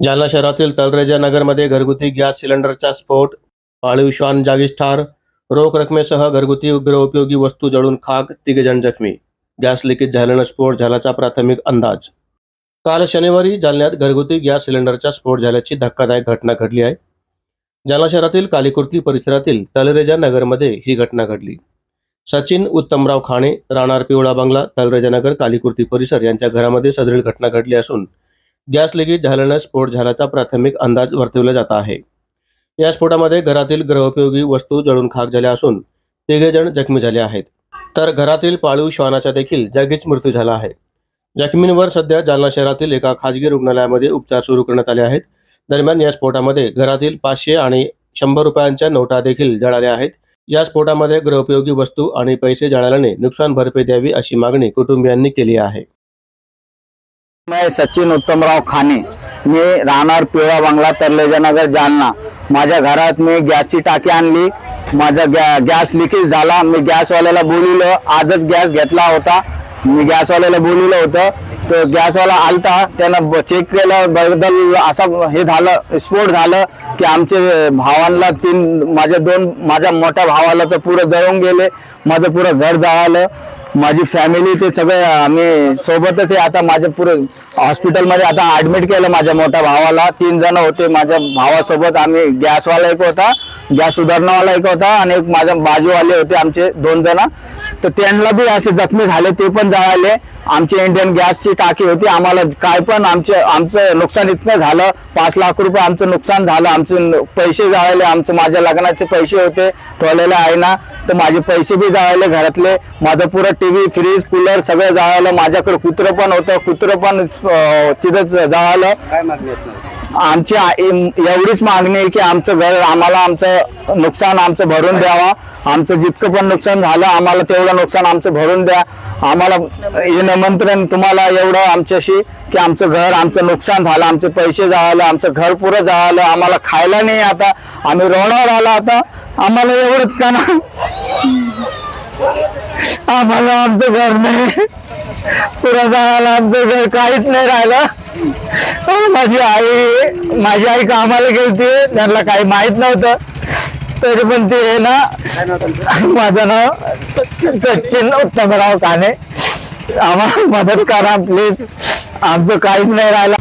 जालना शहरातील तलरेजा नगरमध्ये घरगुती गॅस सिलेंडरचा स्फोट पाळीव श्वान जागीच ठार रोख रकमेसह घरगुती गृहोपयोगी वस्तू जळून खाक तिघेजण जखमी. गॅस लिकेज झाल्यानं स्फोट झाल्याचा प्राथमिक अंदाज. काल शनिवारी जालन्यात घरगुती गॅस सिलेंडरचा स्फोट झाल्याची धक्कादायक घटना घडली आहे. जालना शहरातील कालीकुर्ती परिसरातील तलरेजा नगरमध्ये ही घटना घडली. सचिन उत्तमराव खाणे राणार पिवळा बंगला तलरेजा नगर कालीकुर्ती परिसर यांच्या घरामध्ये सदरील घटना घडली असून गॅस लिकेज झाल्यानं स्फोट झाल्याचा प्राथमिक अंदाज वर्तवला जात आहे. या स्फोटामध्ये घरातील गृहोपयोगी वस्तू जळून खाक झाल्या असून तिघे जण जखमी झाले आहेत. तर घरातील पाळीव श्वानाचा देखील जागीच मृत्यू झाला आहे. जखमींवर सध्या जालना शहरातील एका खाजगी रुग्णालयामध्ये उपचार सुरू करण्यात आले आहेत. दरम्यान या स्फोटामध्ये घरातील पाचशे आणि शंभर रुपयांच्या नोटा देखील जळाल्या आहेत. या स्फोटामध्ये गृहोपयोगी वस्तू आणि पैसे जळाल्याने नुकसान भरपाई द्यावी अशी मागणी कुटुंबियांनी केली आहे. सचिन उत्तमराव खाने। मी राहणार पिवळा बंगला तरलेजनगर जालना। माझ्या घरात मी गॅसची टाकी आणली माझा गॅ गॅस लिकेज झाला मी गॅसवाल्याला बोलिलो आजच गॅस घेतला होता. मी गॅसवाल्याला बोलिलं होतं तो गॅसवाला आलता त्यानं चेक केलं बदल असा हे झालं स्फोट झालं की आमचे भावांना तीन माझ्या दोन माझ्या मोठ्या भावाला तर पुरं जळून गेले माझं पुरं घर जळालं. माझी फॅमिली ते सगळे आम्ही सोबतच आहे. आता माझ्या पुरे हॉस्पिटलमध्ये आता ऍडमिट केलं माझ्या मोठ्या भावाला. तीन जण होते माझ्या भावासोबत. आम्ही गॅसवाला एक होता गॅस सुधारणावाला एक होता आणि एक माझ्या बाजूवाले होते आमचे दोन जण. तर त्यांना बी असे जखमी झाले ते पण जळाले. आमचे इंडियन गॅसची टाकी होती. आम्हाला काय पण आमचे आमचं नुकसान इतकं झालं. पाच लाख रुपये आमचं नुकसान झालं. आमचे पैसे जळाले. आमचं माझ्या लग्नाचे पैसे होते. ठेवलेले आहे ना. तर माझे पैसे बी जळाले घरातले. माझं पुरं टीव्ही फ्रीज कूलर सगळं जळालं. माझ्याकडे कुत्रं पण होतं. कुत्रं पण तिथं जळालं. काय मागणी असणार? आमची एवढीच मागणी आहे की आमचं घर आम्हाला आमचं नुकसान आमचं भरून द्यावा. आमचं जितकं पण नुकसान झालं आम्हाला तेवढं नुकसान आमचं भरून द्या. आम्हाला हे निमंत्रण तुम्हाला एवढं आमच्याशी की आमचं घर आमचं नुकसान झालं आमचे पैसे जाळलं आमचं घर पुरं जाळलं आम्हाला खायला नाही आता. आम्ही रोडावर आला आता. आम्हाला एवढंच का ना? आम्हाला आमचं घर नाही. पुरं जायला आमचं घर काहीच नाही राहिलं. हो, माझी आई माझी आई कामाला गेलती त्यांना काही माहीत नव्हतं. तरी पण ते आहे ना माझं नाव सचिन उत्तमराव काने. आम्हाला मदत करा प्लीज आमचं काहीच नाही राहिलं.